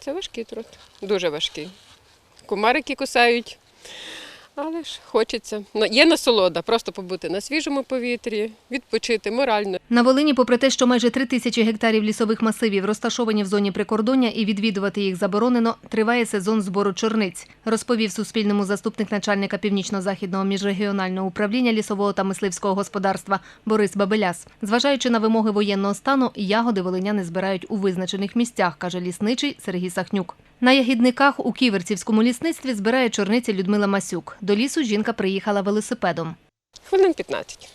Це важкий труд, дуже важкий. Кумарики кусають, але ж хочеться. Ну, Є насолода, просто побути на свіжому повітрі, відпочити морально. На Волині, попри те, що майже три тисячі гектарів лісових масивів розташовані в зоні прикордоння і відвідувати їх заборонено, триває сезон збору чорниць, розповів Суспільному заступник начальника північно-західного міжрегіонального управління лісового та мисливського господарства Борис Бабеляс. Зважаючи на вимоги воєнного стану, ягоди волиняни збирають у визначених місцях, каже лісничий Сергій Сахнюк. На ягідниках у Ківерцівському лісництві збирає чорниці Людмила Масюк. До лісу жінка приїхала велосипедом. Хвилин 15.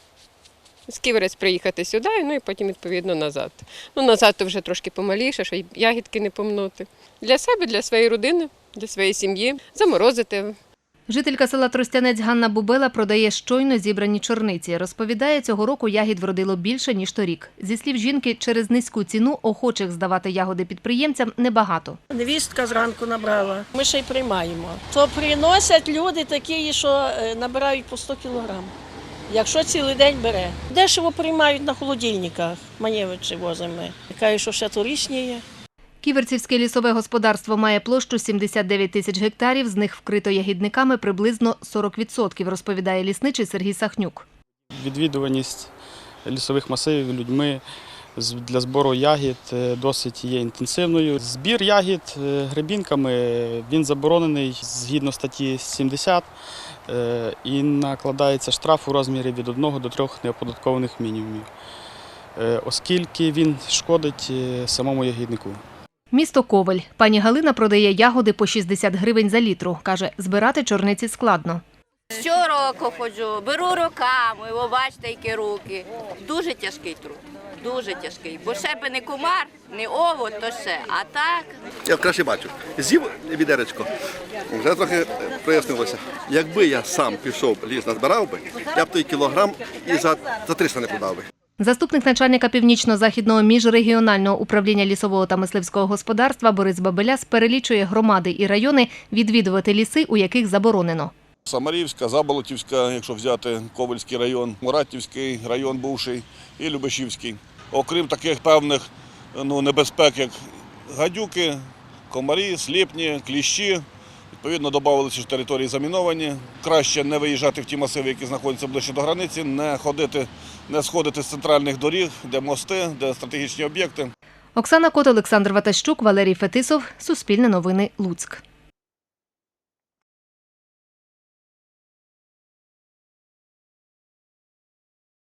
З Ківерець приїхати сюди, ну і потім відповідно назад. Ну, назад то вже трошки помаліше, що ягідки не помнути. Для себе, для своєї родини, для своєї сім'ї, заморозити, Жителька села Тростянець Ганна Бубела продає щойно зібрані чорниці. Розповідає, цього року ягід вродило більше, ніж торік. Зі слів жінки, через низьку ціну охочих здавати ягоди підприємцям небагато. Невістка зранку набрала. Ми ще й приймаємо. То приносять люди такі, що е, набирають по 100 кілограм. Якщо цілий день бере. Дешево приймають на холодильниках. Манєвичі возимо. Кажуть, що ще торічні є. Ківерцівське лісове господарство має площу 79 тисяч гектарів, з них вкрито ягідниками приблизно 40%, розповідає лісничий Сергій Сахнюк. Відвідуваність лісових масивів людьми для збору ягід е, досить є інтенсивною. Збір ягід е, гребінками він заборонений згідно статті 70 е, і накладається штраф у розмірі від 1 до 3 неоподаткованих мінімумів, оскільки він шкодить самому ягіднику. Місто Ковель. Пані Галина продає ягоди по 60 гривень за літру. Каже, збирати чорниці складно. Щороку ходжу, беру руками, ви бачите, які руки. Дуже тяжкий труд, дуже тяжкий. Бо ще би не кумар, не овод, то ще. А так Я краще бачу. З'їв відеречко, вже трохи прояснилося. Якби я сам пішов ліс назбирав би, я б той кілограм і за, за 300 не продав би. Заступник начальника північно-західного міжрегіонального управління лісового та мисливського господарства Борис Бабеляс перелічує громади і райони відвідувати ліси, у яких заборонено. Самарівська, Заболотівська, якщо взяти Ковальський район, Муратівський район бувший і Любешівський. Окрім таких певних ну, небезпек, як гадюки, комарі, сліпні, кліщі. Відповідно, додавалися ж території заміновані. Краще не виїжджати в ті масиви, які знаходяться ближче до границі, не ходити, не сходити з центральних доріг, де мости, де стратегічні об'єкти. Оксана Кот, Олександр Ватащук, Валерій Фетисов. Суспільне новини. Луцьк.